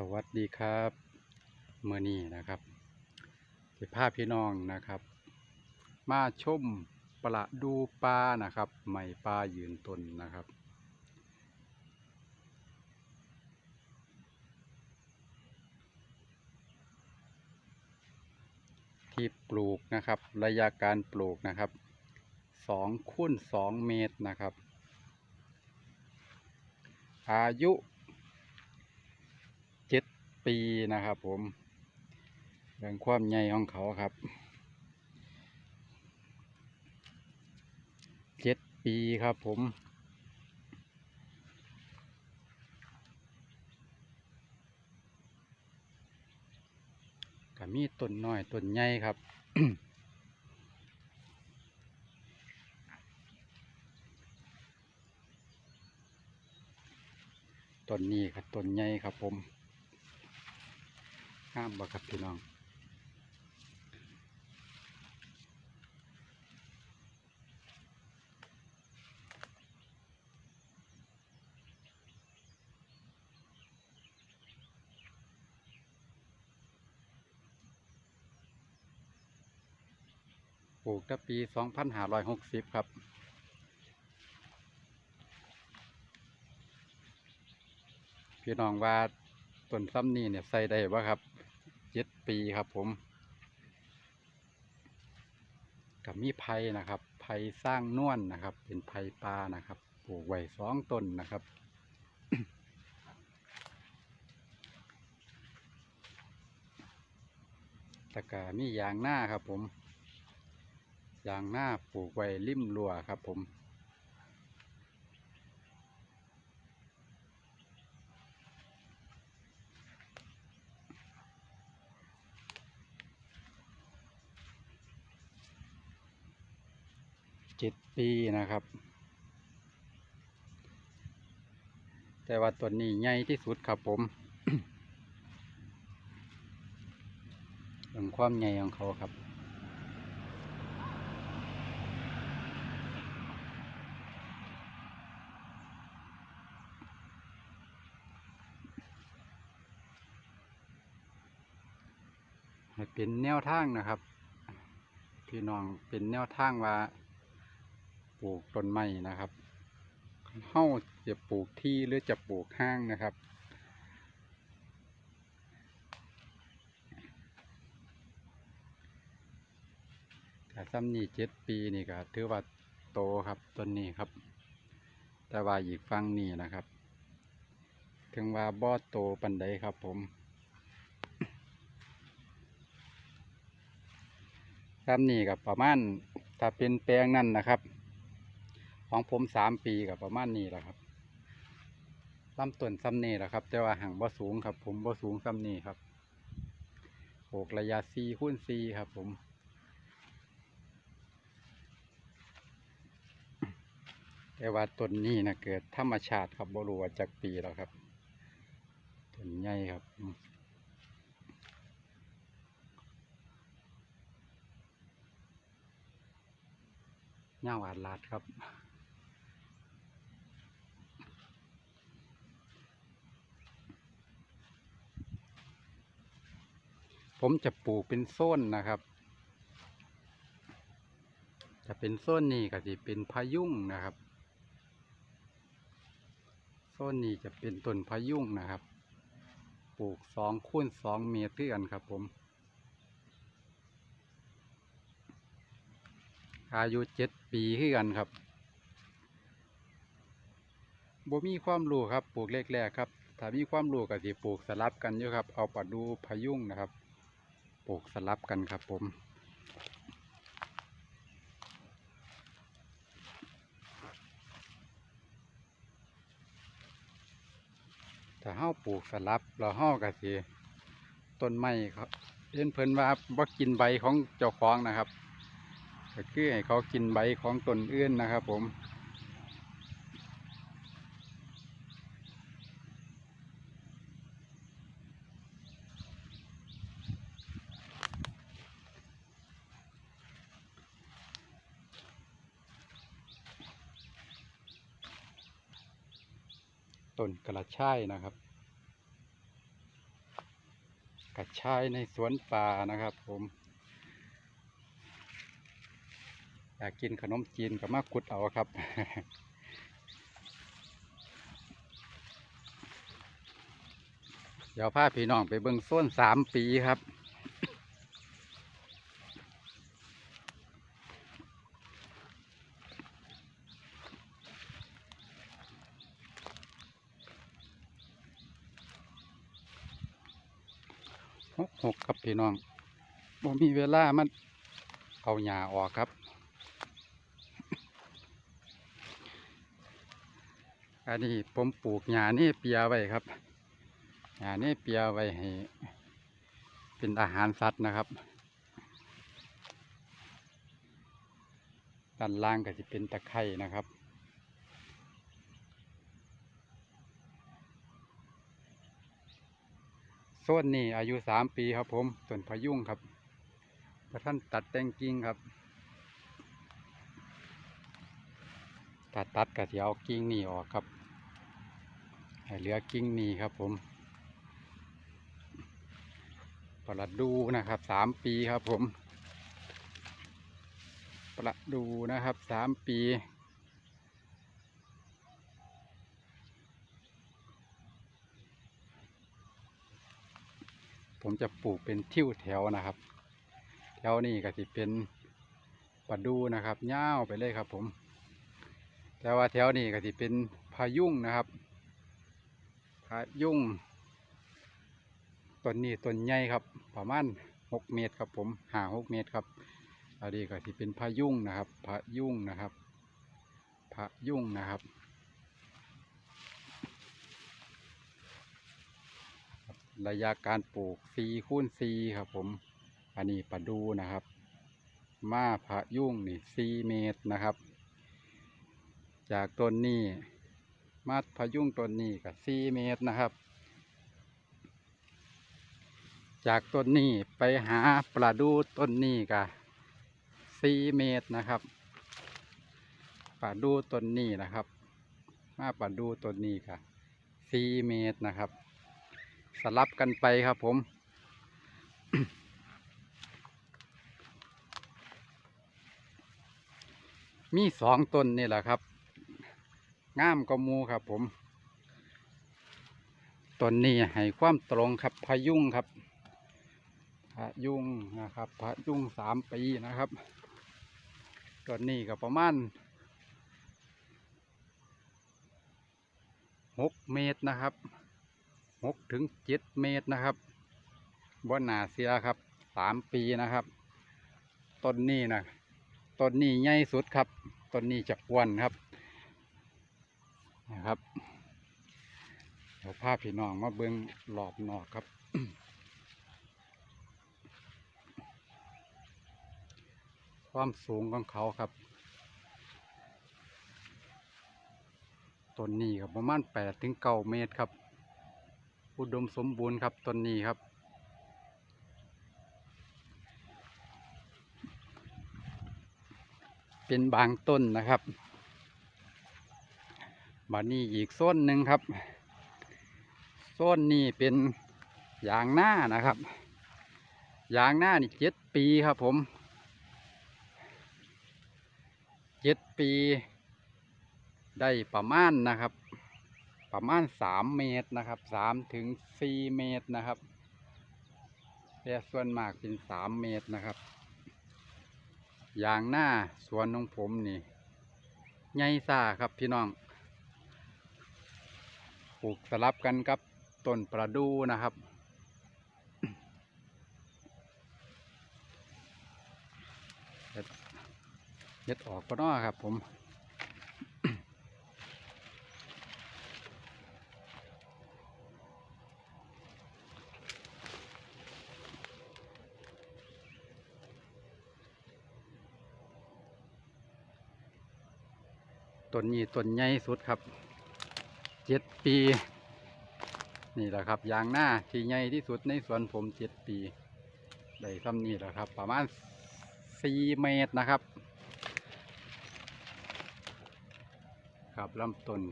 สวัสดีครับเมื่อนี้นะครับสิภาพพี่น้องนะครับ มาชมประดูปลานะครับใหม่ปลายืนต้นนะครับ ที่ปลูกนะครับระยะการปลูกนะครับสองคูณสองเมตรนะครับ อายุ ปีนะครับผมเรื่องความใหญ่ของเขาครับเจ็ดปีครับผมก็มีต้นน้อยต้นใหญ่ครับต้นนี้ครับต้นใหญ่ครับผม ห้ามบ่ครับพี่น้องปลูกตั้งปี 2560 ครับ พี่น้องว่าต้นซ้ำนี่เนี่ยใส่ได้บ่ครับ เจ็ดปีครับผมกับมีไผ่นะครับ ไผ่สร้างนวลนะครับ เป็นไผ่ปลานะครับปลูกไว้สองต้นนะครับตะกามียางหน้าครับผม ยางหน้าปลูกไว้ริมรั้วครับผม เจ็ดปีนะครับ แต่ว่าตัวนี้ใหญ่ที่สุดครับผมเรื่องความใหญ่ของเขาครับเป็นแนวทางนะครับ พี่น้องเป็นแนวทางว่า ลูกต้นไม้นะครับเฮ้าจะปลูกที่หรือจะปลูกห้างนะครับ แต่ซ้ำนี่เจ็ดปีนี่ก็ถือว่าโตครับต้นนี้ครับ แต่ว่าอีกฟังนี่นะครับ ถึงว่าบ่โตปันใดครับผมซ้ำนี่กับประมาณถ้าเป็นแปลงนั่นนะครับ ของผมสามปีกับประมาณนี้แหละครับลำต้นซ้ำนี่แหละครับ แต่ว่าห่างบ่สูงครับ ผมบ่สูงซ้ำนี่ครับโอกระยะซีคูณซีครับ ผมแต่ว่าต้นนี้นะเกิดธรรมชาติครับบ่รู้ว่าจากปีแล้วครับต้นใหญ่ครับอืมย่าหวานลาดครับ ผมจะปลูกเป็นโซนนะครับ จะเป็นโซนนี้ก็จะเป็นพายุงนะครับ โซนนี้จะเป็นต้นพายุงนะครับ ปลูกสองคูณสองเมตรกันครับผม อายุเจ็ดปีคือกันครับบ่มีความรู้ครับปลูกแรกๆครับถ้ามีความรู้ก็สิปลูกสลับกันอยู่ครับ เอาปลาดูพายุงนะครับ ปลูกสลับกันครับผมถ้าเฮาปลูกสลับเราเฮาก็สิต้นไม้ครับเห็นเพิ่นว่าบ่กินใบของเจ้าของนะครับก็คือให้เขากินใบของต้นอื่นนะครับผม ต้นกระชายนะครับ กระชายในสวนป่านะครับ ผม อยากกินขนมจีนก็มากุดเอาครับเดี๋ยวพาพี่น้องไปเบิ่งโซนสามปีครับ หกหกครับพี่น้องบ่มีเวลามันเอาหญ้าออกครับ อันนี้ผมปลูกหญ้านี่เปียไว้ครับหญ้านี่เปียไว้ให้เป็นอาหารสัตว์นะครับด้านล่างก็จะเป็นตะไคร่นะครับ โซนนี้อายุสามปีครับผมต้นพยุงครับพระท่านตัดแต่งกิ่งครับตัดตัดกระเสียเอากิ่งนี่ออกครับให้เหลือกิ่งนี่ครับผมประดูนะครับสามปีครับผมประดูนะครับสามปี ผมจะปลูกเป็นทิวแถวนะครับ แถวนี้ก็สิเป็นประดูนะครับยาไปเลยครับผม แต่ว่าแถวนี้ก็สิเป็นพายุงนะครับพายุงต้นนี้ต้นใหญ่ครับ ประมาณหกเมตรครับผมห่างหกเมตรครับอันนี้ก็สิเป็นพายุงนะครับพายุงนะครับพายุงนะครับ ระยะการปลูก4คูณ4ครับผม อันนี้ปลาดูนะครับ มาพะยุ่งนี่4เมตรนะครับ จากต้นนี้มาพะยุ่งต้นนี้กับ4เมตรนะครับ จากต้นนี้ไปหาปลาดูต้นนี้กับ4เมตรนะครับปลาดูต้นนี้นะครับ มาปลาดูต้นนี้กับ4เมตรนะครับ สลับกันไปครับผม มีสองต้นนี่แหละครับง่ามกมูครับผมต้นนี้ให้ความตรงครับพายุงครับพายุงนะครับพายุงสามปีนะครับต้นนี้ก็ประมาณหกเมตรนะครับ หกถึงเจ็ดเมตรนะครับบนหนาเสียครับสามปีนะครับต้นนี้นะต้นนี้ใหญ่สุดครับต้นนี้จะอ้วนครับนะครับเดี๋ยวพาพี่น้องมาเบิ้งหลอบนอกครับความสูงของเขาครับต้นนี้ครับประมาณแปดถึงเก้าเมตรครับ อุดมสมบูรณ์ครับต้นนี้ครับ เป็นบางต้นนะครับบัดนี้อีกโซนหนึ่งครับโซนนี้เป็นยางหน้านะครับยางหน้านี่เจ็ดปีครับผมเจ็ดปี ได้ประมาณนะครับ ประมาณสามเมตรนะครับสามถึงสี่เมตรนะครับแต่ส่วนมากเป็นสามเมตรนะครับ อย่างหน้าสวนของผมนี่ใหญ่ซ่าครับพี่น้องปลูกสลับกันกับต้นประดูนะครับเฮ็ดเฮ็ดออกก็น้อครับผม ต้นนี้ต้นใหญ่สุดครับเจ็ดปี นี่แหละครับยางหน้าที่ใหญ่ที่สุดในสวนผมเจ็ดปีได้ซ้ำนี่แหละครับ ประมาณสี่เมตรนะครับ ครับลำต้น